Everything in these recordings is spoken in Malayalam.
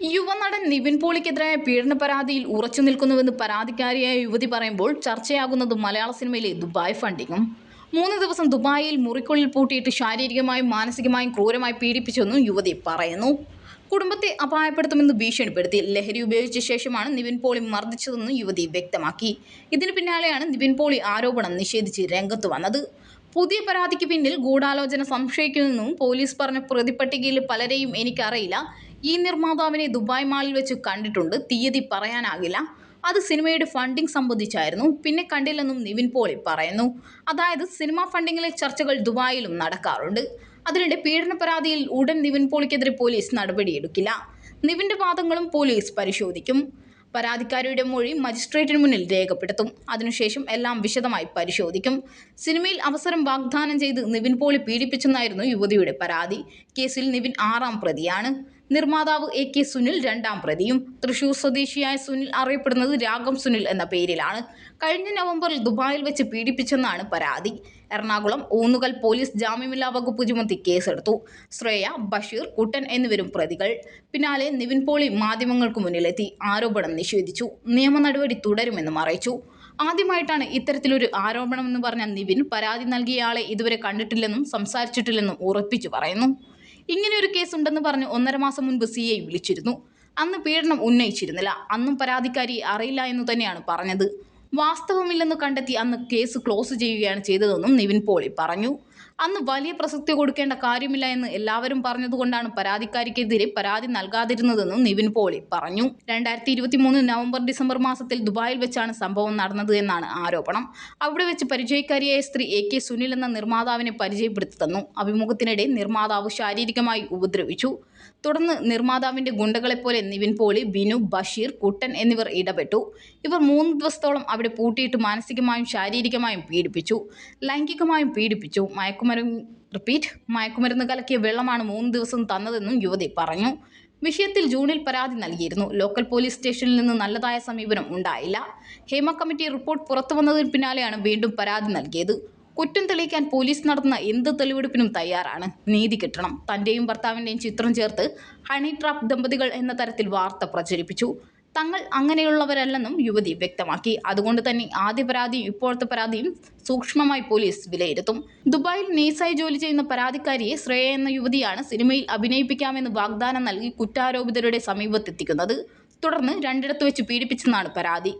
യുവനടൻ നിവിൻ പോളിക്കെതിരായ പീഡന പരാതിയിൽ ഉറച്ചു നിൽക്കുന്നുവെന്ന് പരാതിക്കാരിയായ യുവതി പറയുമ്പോൾ ചർച്ചയാകുന്നത് മലയാള സിനിമയിലെ ദുബായ് ഫണ്ടിങ്ങും. മൂന്ന് ദിവസം ദുബായിൽ മുറിക്കുള്ളിൽ പൂട്ടിയിട്ട് ശാരീരികമായും മാനസികമായും ക്രൂരമായി പീഡിപ്പിച്ചെന്നും യുവതി പറയുന്നു. കുടുംബത്തെ അപായപ്പെടുത്തുമെന്ന് ഭീഷണിപ്പെടുത്തി ലഹരി ഉപയോഗിച്ച ശേഷമാണ് നിവിൻ പോളി മർദ്ദിച്ചതെന്നും യുവതി വ്യക്തമാക്കി. ഇതിന് പിന്നാലെയാണ് നിവിൻ പോളി ആരോപണം നിഷേധിച്ച് രംഗത്ത് വന്നത്. പുതിയ പരാതിക്ക് പിന്നിൽ ഗൂഢാലോചന സംശയിക്കുന്നെന്നും പോലീസ് പറഞ്ഞ പ്രതിപട്ടികയിൽ പലരെയും എനിക്കറിയില്ല. ഈ നിർമ്മാതാവിനെ ദുബായ് മാളിൽ വെച്ച് കണ്ടിട്ടുണ്ട്. തീയതി പറയാനാകില്ല. അത് സിനിമയുടെ ഫണ്ടിംഗ് സംബന്ധിച്ചായിരുന്നു. പിന്നെ കണ്ടില്ലെന്നും നിവിൻ പോളി പറയുന്നു. അതായത് സിനിമാ ഫണ്ടിങ്ങിലെ ചർച്ചകൾ ദുബായിലും നടക്കാറുണ്ട്. അതിനിടെ പീഡന പരാതിയിൽ ഉടൻ നിവിൻ പോളിക്കെതിരെ പോലീസ് നടപടിയെടുക്കില്ല. നിവിന്റെ വാദങ്ങളും പോലീസ് പരിശോധിക്കും. പരാതിക്കാരിയുടെ മൊഴി മജിസ്ട്രേറ്റിന് മുന്നിൽ രേഖപ്പെടുത്തും. അതിനുശേഷം എല്ലാം വിശദമായി പരിശോധിക്കും. സിനിമയിൽ അവസരം വാഗ്ദാനം ചെയ്ത് നിവിൻ പോളി പീഡിപ്പിച്ചെന്നായിരുന്നു യുവതിയുടെ പരാതി. കേസിൽ നിവിൻ ആറാം പ്രതിയാണ്. നിർമ്മാതാവ് എ കെ സുനിൽ രണ്ടാം പ്രതിയും തൃശൂർ സ്വദേശിയായ സുനിൽ അറിയപ്പെടുന്നത് രാഗം സുനിൽ എന്ന പേരിലാണ്. കഴിഞ്ഞ നവംബറിൽ ദുബായിൽ വെച്ച് പീഡിപ്പിച്ചെന്നാണ് പരാതി. എറണാകുളം ഊന്നുകൽ പോലീസ് ജാമ്യമില്ലാ വകുപ്പ് ചുമത്തി കേസെടുത്തു. ശ്രേയ ബഷീർ കുട്ടൻ എന്നിവരും പ്രതികൾ. പിന്നാലെ നിവിൻ പോളി മാധ്യമങ്ങൾക്ക് മുന്നിലെത്തി. ആരോപണം നിഷേധിച്ചു. നിയമ നടപടി തുടരുമെന്നും അറിയിച്ചു. ആദ്യമായിട്ടാണ് ഇത്തരത്തിലൊരു ആരോപണമെന്ന് പറഞ്ഞ നിവിൻ പരാതി നൽകിയ ആളെ ഇതുവരെ കണ്ടിട്ടില്ലെന്നും സംസാരിച്ചിട്ടില്ലെന്നും ഉറപ്പിച്ചു പറയുന്നു. ഇങ്ങനെയൊരു കേസ് ഉണ്ടെന്ന് പറഞ്ഞ് ഒന്നര മാസം മുൻപ് സി ഐ വിളിച്ചിരുന്നു. അന്ന് പീഡനം ഉന്നയിച്ചിരുന്നില്ല. അന്നും പരാതിക്കാരി അറിയില്ല എന്ന് തന്നെയാണ് പറഞ്ഞത്. വാസ്തവമില്ലെന്ന് കണ്ടെത്തി അന്ന് കേസ് ക്ലോസ് ചെയ്യുകയാണ് ചെയ്തതെന്നും നിവിൻ പോളി പറഞ്ഞു. അന്ന് വലിയ പ്രസക്തി കൊടുക്കേണ്ട കാര്യമില്ല എന്ന് എല്ലാവരും പറഞ്ഞതുകൊണ്ടാണ് പരാതിക്കാരിക്കെതിരെ പരാതി നൽകാതിരുന്നതെന്നും നിവിൻ പോളി പറഞ്ഞു. രണ്ടായിരത്തി ഇരുപത്തി മൂന്ന് നവംബർ ഡിസംബർ മാസത്തിൽ ദുബായിൽ വെച്ചാണ് സംഭവം നടന്നത് എന്നാണ് ആരോപണം. അവിടെ വെച്ച് പരിചയക്കാരിയായ സ്ത്രീ എ കെ സുനിൽ എന്ന നിർമ്മാതാവിനെ പരിചയപ്പെടുത്തി തന്നു. അഭിമുഖത്തിനിടെ നിർമ്മാതാവ് ശാരീരികമായി ഉപദ്രവിച്ചു. തുടർന്ന് നിർമ്മാതാവിന്റെ ഗുണ്ടകളെപ്പോലെ നിവിൻ പോളി ബിനു ബഷീർ കുട്ടൻ എന്നിവർ ഇടപെട്ടു. ഇവർ മൂന്ന് ദിവസത്തോളം അവിടെ പൂട്ടിയിട്ട് മാനസികമായും ശാരീരികമായും പീഡിപ്പിച്ചു. ലൈംഗികമായും പീഡിപ്പിച്ചു. മയക്കുമരുന്ന് റിപ്പീറ്റ് മയക്കുമരുന്ന് കലക്കിയ വെള്ളമാണ് മൂന്ന് ദിവസം തന്നതെന്നും യുവതി പറഞ്ഞു. വിഷയത്തിൽ ജൂണിൽ പരാതി നൽകിയിരുന്നു. ലോക്കൽ പോലീസ് സ്റ്റേഷനിൽ നിന്ന് നല്ലതായ സമീപനം ഉണ്ടായില്ല. ഹേമ കമ്മിറ്റി റിപ്പോർട്ട് പുറത്തു വന്നതിന് പിന്നാലെയാണ് വീണ്ടും പരാതി നൽകിയത്. കുറ്റം തെളിയിക്കാൻ പോലീസ് നടത്തുന്ന എന്ത് തെളിവെടുപ്പിനും തയ്യാറാണ്. നീതി കിട്ടണം. തന്റെയും ഭർത്താവിന്റെയും ചിത്രം ചേർത്ത് ഹണി ട്രാപ്പ് ദമ്പതികൾ എന്ന തരത്തിൽ വാർത്ത പ്രചരിപ്പിച്ചു. തങ്ങൾ അങ്ങനെയുള്ളവരല്ലെന്നും യുവതി വ്യക്തമാക്കി. അതുകൊണ്ട് തന്നെ ആദ്യ പരാതിയും ഇപ്പോഴത്തെ പരാതിയും സൂക്ഷ്മമായി പോലീസ് വിലയിരുത്തും. ദുബായിൽ നേഴ്സായി ജോലി ചെയ്യുന്ന പരാതിക്കാരിയെ ശ്രേയ എന്ന യുവതിയാണ് സിനിമയിൽ അഭിനയിപ്പിക്കാമെന്ന് വാഗ്ദാനം നൽകി കുറ്റാരോപിതരുടെ സമീപത്തെത്തിക്കുന്നത്. തുടർന്ന് രണ്ടിടത്ത് വെച്ച് പീഡിപ്പിച്ചെന്നാണ് പരാതി.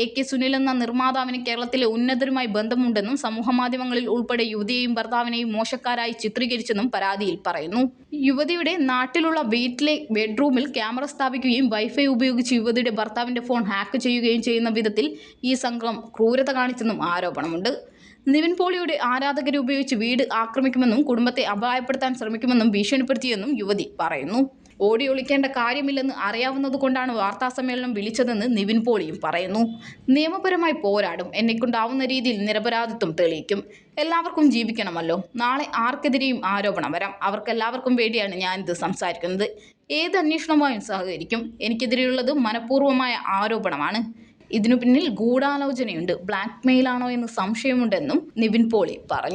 എ കെ സുനിൽ എന്ന നിർമ്മാതാവിന് കേരളത്തിലെ ഉന്നതരുമായി ബന്ധമുണ്ടെന്നും സമൂഹമാധ്യമങ്ങളിൽ ഉൾപ്പെടെ യുവതിയെയും ഭർത്താവിനെയും മോശക്കാരായി ചിത്രീകരിച്ചെന്നും പരാതിയിൽ പറയുന്നു. യുവതിയുടെ നാട്ടിലുള്ള വീട്ടിലെ ബെഡ്റൂമിൽ ക്യാമറ സ്ഥാപിക്കുകയും വൈഫൈ ഉപയോഗിച്ച് യുവതിയുടെ ഭർത്താവിന്റെ ഫോൺ ഹാക്ക് ചെയ്യുകയും ചെയ്യുന്ന വിധത്തിൽ ഈ സംഘം ക്രൂരത കാണിച്ചെന്നും ആരോപണമുണ്ട്. നിവിൻ പോളിയുടെ ആരാധകരെ ഉപയോഗിച്ച് വീട് ആക്രമിക്കുമെന്നും കുടുംബത്തെ അപായപ്പെടുത്താൻ ശ്രമിക്കുമെന്നും ഭീഷണിപ്പെടുത്തിയെന്നും യുവതി പറയുന്നു. ഓടി ഒളിക്കേണ്ട കാര്യമില്ലെന്ന് അറിയാവുന്നത് അറിയാവുന്നതുകൊണ്ടാണ് വാർത്താസമ്മേളനം വിളിച്ചതെന്ന് നിവിൻ പോളിയും പറയുന്നു. നിയമപരമായി പോരാടും. എന്നെക്കൊണ്ടാവുന്ന രീതിയിൽ നിരപരാധിത്വം തെളിയിക്കും. എല്ലാവർക്കും ജീവിക്കണമല്ലോ. നാളെ ആർക്കെതിരെയും ആരോപണം വരാം. അവർക്കെല്ലാവർക്കും വേണ്ടിയാണ് ഞാനിത് സംസാരിക്കുന്നത്. ഏത് അന്വേഷണവുമായും സഹകരിക്കും. എനിക്കെതിരെയുള്ളത് മനഃപൂർവമായ ആരോപണമാണ്. ഇതിനു പിന്നിൽ ഗൂഢാലോചനയുണ്ട്. ബ്ലാക്ക് മെയിലാണോ എന്ന് സംശയമുണ്ടെന്നും നിവിൻ പോളി പറഞ്ഞു.